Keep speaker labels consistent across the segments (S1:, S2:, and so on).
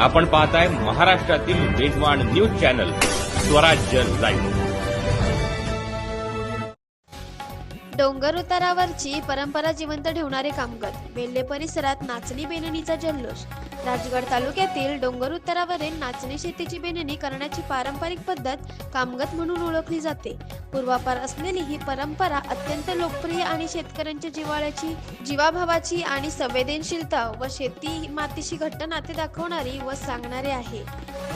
S1: आपण पाहताय महाराष्ट्रातील वेगवान न्यूज चॅनल स्वराज्य लाईव्ह.
S2: डोंगर उतारावरची परंपरा जिवंत ठेवणारे कामगत वेल्ले परिसरात नाचणी बेनणीचा जल्लोष. राजगड तालुक्यातील डोंगर उतारावरील नाचणी शेतीची बेनणी करण्याची पारंपरिक पद्धत कामगत म्हणून ओळखली जाते. पूर्वापार असलेली ही परंपरा अत्यंत लोकप्रिय आणि शेतकऱ्यांच्या जिव्हाळ्याची जीवाभावाची आणि संवेदनशीलता व शेती मातीशी घट्ट नाते दाखवणारी व सांगणारी आहे.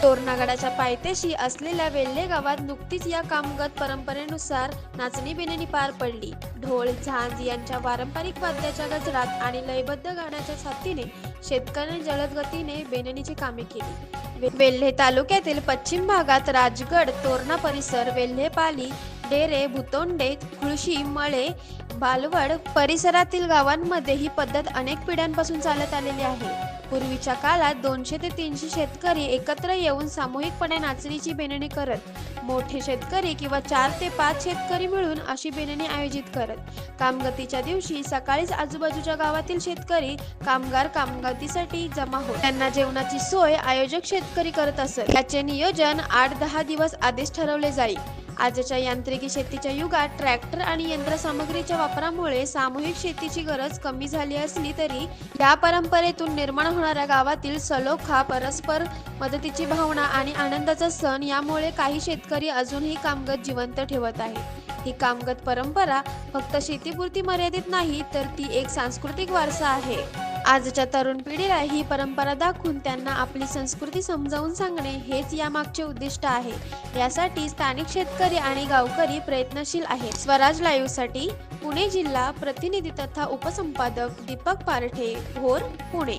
S2: तोरणागडाच्या पायथ्याशी असलेल्या वेल्हे गावात नुकतीच या कामगत परंपरेनुसार नाचणी बिनणी पार पडली. ढोल झांज यांच्या पारंपरिक वाद्याच्या गजरात आणि लयबद्ध गाण्याच्या साथीने शेतकऱ्यांनी जलद गतीने बेनणीची कामे केली. वेल्हे तालुक्यातील पश्चिम भागात राजगड तोरणा परिसर वेल्हेपाली डेरे भुतोंडे खुळशी मळे बालवड परिसरातील गावांमध्ये ही पद्धत अनेक पिढ्यांपासून चालत आलेली आहे. पूर्वीच्या काळात दोनशे ते तीनशे शेतकरी एकत्र येऊन सामूहिकपणे नाचणीची बेनणी करत मोठे शेतकरी किंवा चार ते पाच शेतकरी मिळून अशी बेनणी आयोजित करत. कामगतीच्या दिवशी सकाळीच आजूबाजूच्या गावातील शेतकरी कामगार कामगतीसाठी जमा होत. त्यांना जेवणाची सोय आयोजक शेतकरी करत असत. याचे नियोजन आठ दहा दिवस आधीच ठरवले जाईल आजच्या यांत्रिकी शेतीच्या युगात ट्रॅक्टर आणि यंत्रसामग्रीच्या वापरामुळे सामूहिक शेतीची गरज कमी झाली असली तरी या परंपरेतून निर्माण होणाऱ्या गावातील सलोखा परस्पर मदतीची भावना आणि आनंदाचा सण यामुळे काही शेतकरी अजूनही कामगत जिवंत ठेवत आहेत. ही कामगत परंपरा फक्त शेतीपुरती मर्यादित नाही तर ती एक सांस्कृतिक वारसा आहे. आजच्या तरुण पिढीला ही परंपरा दाखवून त्यांना आपली संस्कृती समजावून सांगणे हेच यामागचे उद्दिष्ट आहे. यासाठी स्थानिक शेतकरी आणि गावकरी प्रयत्नशील आहेत. स्वराज लाईव्हसाठी पुणे जिल्हा प्रतिनिधी तथा उपसंपादक दीपक पारठे भोर पुणे.